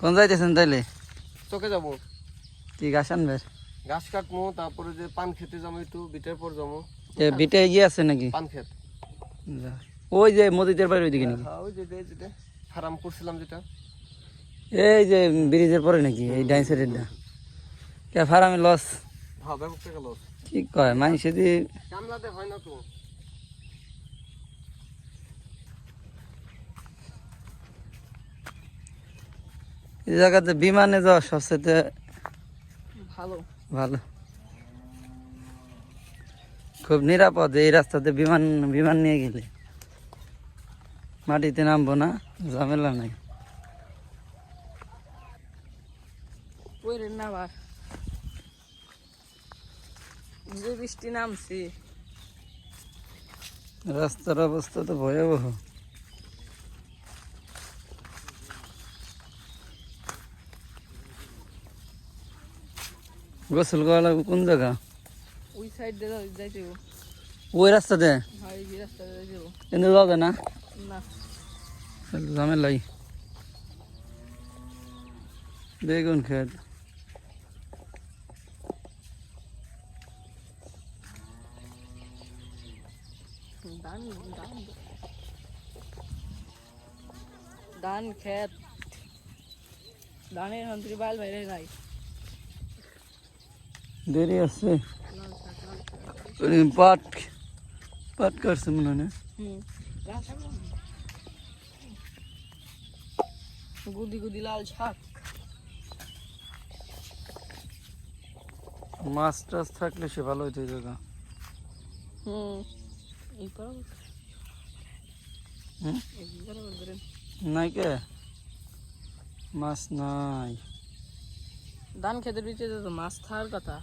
কোন যাইতেছেন তাইলে? চকে যাব। কি গাছ আনবে ঘাস কাটবো তারপরে যে পান খেতে যাব একটু বিটের পর যাব। এ বিটে ইয়ে আছে নাকি? পান খেত। ওই যে মদিতের বাড়ি ওইদিকে নাকি? হ্যাঁ ওই যে যেটা ফার্ম করছিলাম যেটা। এই যে ব্রিজের পরে নাকি এই ডাইন সাইডেরটা কে ফার্মে লস। হ্যাঁ ব্যাপক টাকা লস কি কয় মাইসে দিয়ে কামলাতে হয় না তো। এই জায়গাতে বিমানে যাওয়া সবচেয়ে ভালো। ভালো। খুব নিরাপদ এই রাস্তাতে বিমান বিমান নিয়ে গেলে। মাটিতে নামবো না ঝামেলা নাই। বৃষ্টি নামছি। রাস্তার অবস্থা তো ভয়াবহ। গোসল করা লাগবে কোন জায়গা? ওই সাইড দিয়ে যাইতে হবে। ওই রাস্তাতে হয় এই রাস্তা দিয়ে যাইতে হবে। কিন্তু যাবে না? না। ঝামেলাই। বেগুন খেত। ধান ধান। ধান ক্ষেত ধানের হন্ত্রী বাল বাইরে নাই। দেরি আছে লাল শাক, লাল শাক। ওই পাট পাট কাটছে মনে হয় না হুম লাল শাক না? গুদি গুদি লাল শাক মাছ টাছ থাকলে সে ভালো হইতো এই জায়গা হুম এই পর হুম? এই বরাবর ধরেন নাই কে মাছ নাই ধান খেতের ভিতরে তো মাছ থাকার কথা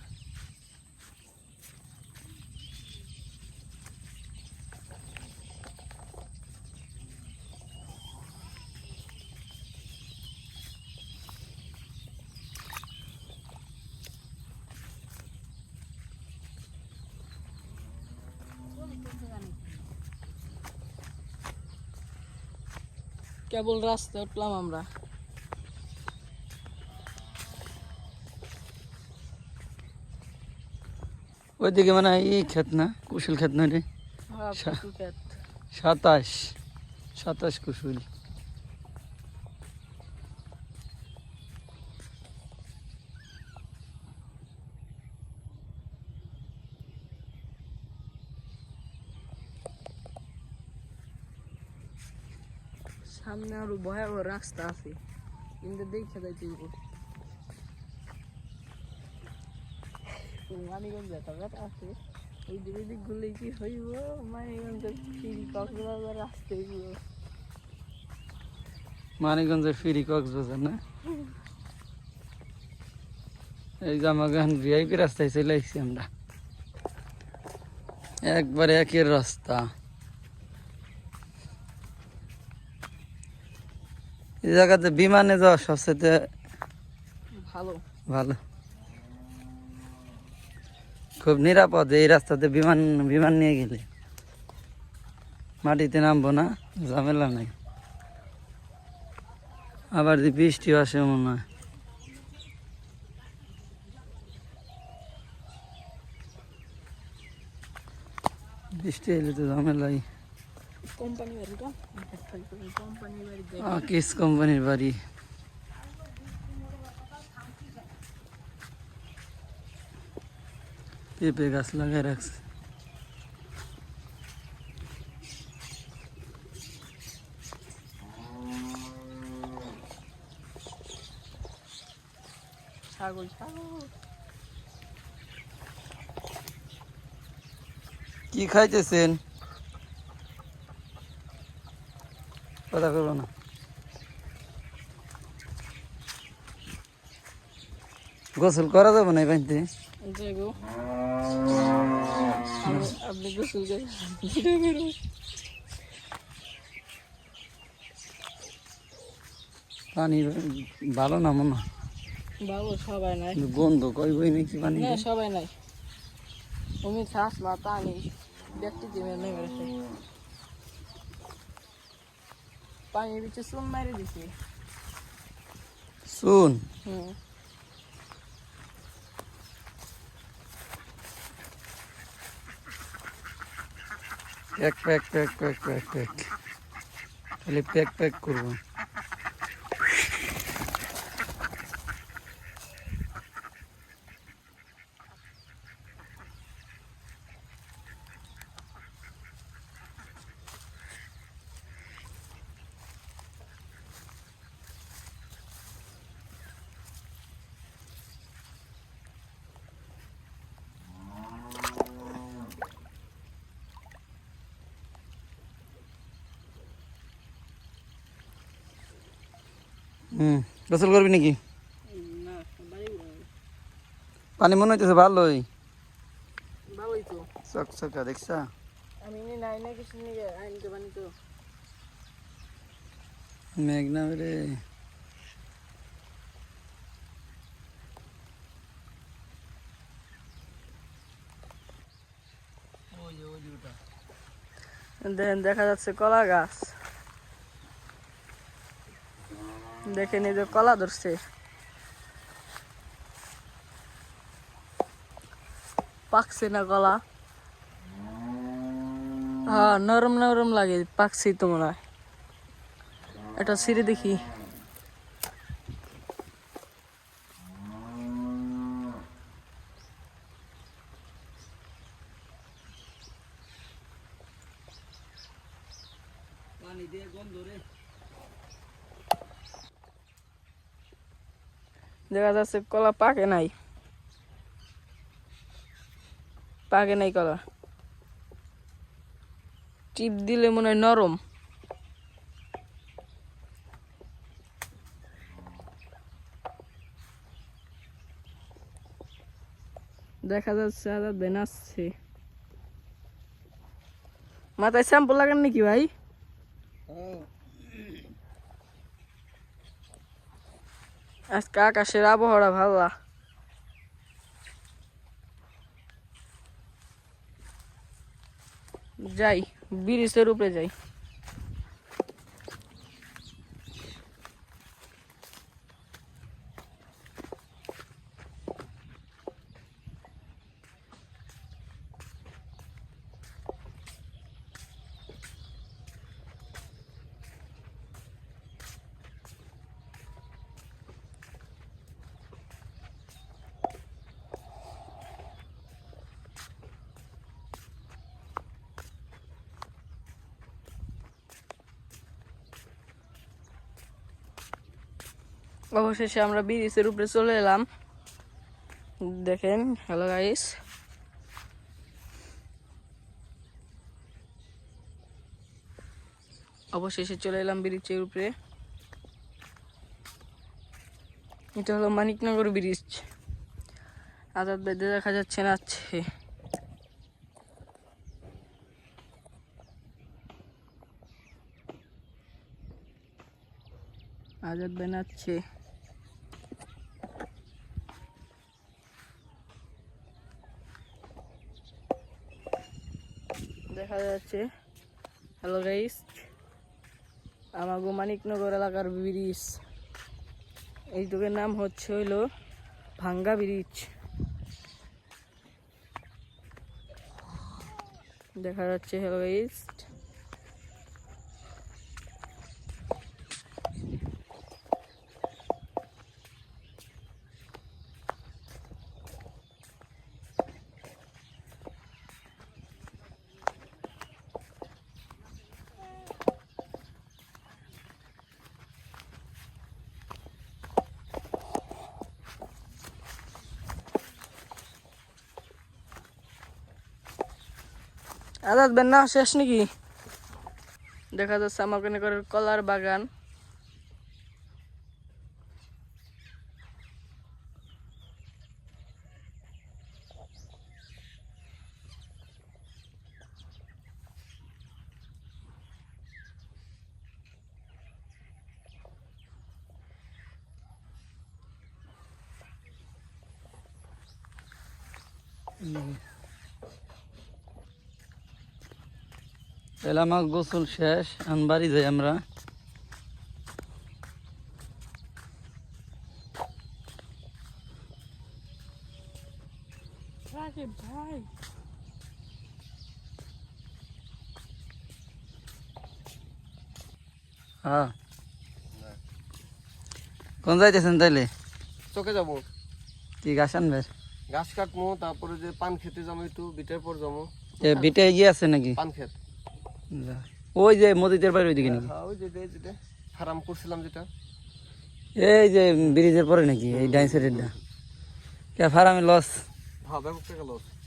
কেবল রাস্তা উঠলাম আমরা। ওইদিকে মানে এই খেত না কুশল খেত না রে? হ্যাঁ। সাতাশ সাতাশ কুশল। সামনে আরও ভয়াবহ রাস্তা আছে। কিন্তু দেখে যাইতে। মানিগঞ্জ যেতে কথা আছে। এই দিকে দিক কি হইব? মানিগঞ্জের ফিরি কক্সবাজার রাস্তা হইব মানিকগঞ্জের ফিরি কক্সবাজার না? এই যে আমাকে ভিআইপি রাস্তায় চলে আসছি আমরা। একবারে একের রাস্তা। এই জায়গাতে বিমানে যাওয়া সবচেয়ে ভালো। ভালো। খুব নিরাপদ এই রাস্তাতে বিমান বিমান নিয়ে গেলে। মাটিতে নামবো না ঝামেলা নাই। আবার যদি বৃষ্টি আসে মনে হয়। বৃষ্টি এলে তো ঝামেলাই কোম্পানি বাড়িটা কোম্পানি বাড়ি দেখ কিস কোম্পানির বাড়ি? পেঁপে গাছ লাগাই রাখছে। ছাগল ছাগল। কি খাইতেছেন? কথা করব না। গোসল করা যাবে না করে পানি ভালো না মনে বাবু সবাই নাই। গন্ধ কই বই নাকি পানি? না সবাই নাই। তুমি শ্বাস মাথা আনি ব্যক্তি নেমে গেছে পানির ভিতরে চুন মারি দিছি। শুন হুম। Pack pack pack pack pack প্যাক। খালি প্যাক প্যাক করব। হুম। গোসল করবি নাকি? পানি মনে হইতেছে ভালোই। ভালোই তো চকচকা দেখছা? আমি নাই না কিছু নিয়ে আনতে পানি তো মেঘনা রে দেখা যাচ্ছে কলা গাছ। দেখেন এই যে কলা ধরছে। পাকছে না কলা? হ্যাঁ নরম নরম লাগে, পাকছি তো হয়। এটা ছিঁড়ে দেখি। পানি দিয়ে গন্ধ রে। দেখা যাচ্ছে কলা পাকে নাই। পাকে নাই কলা। টিপ দিলে মনে হয় নরম। দেখা যাচ্ছে আদা বেনাচ্ছে মাথায় শ্যাম্পু লাগান নাকি ভাই? আজকে আকাশের আবহাওয়া ভালো যাই ব্রিজের উপরে যাই। অবশেষে আমরা ব্রিজের উপরে চলে এলাম। দেখেন হ্যালো গাইস অবশেষে চলে এলাম ব্রিজের উপরে। এটা হলো মানিকনগর ব্রিজ। আজাদ বেদে দেখা যাচ্ছে না আছে আজাদ বেনাচ্ছে। যাচ্ছে হ্যালো গাইস আমার মানিকনগর এলাকার ব্রিজ। এই এইটুকের নাম হচ্ছে হইল ভাঙ্গা ব্রিজ। দেখা যাচ্ছে হ্যালো গাইস আজাদ বেন্না শেষ নাকি? দেখা যাচ্ছে আমার ওখানে করে কলার বাগান। তাহলে আমার গোসল শেষ এখন বাড়ি যাই আমরা। ভাই। হ্যাঁ। কোন যাইতেছেন তাইলে? চকে যাব। কি গাছ আনবে গাছ কাটমু তারপরে যে পান খেতে যাব একটু বিটের পর যাব। বিটে গিয়ে আছে নাকি? পান খেতে। ওই যে মদিতের বাড়ি ওইদিকে নাকি? হ্যাঁ ওই এই যেটা ফার্ম করছিলাম যেটা। এই যে ব্রিজের পরে নাকি এই ডাইন সাইডেরটা কে ফার্মে লস। হ্যাঁ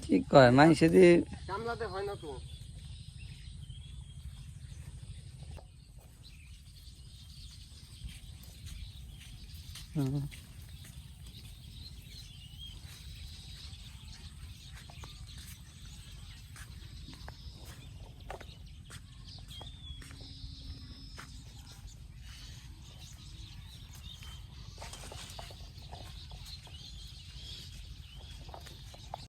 কি কয় মাইসে দি। কামলাতে হয় না তো। হুম।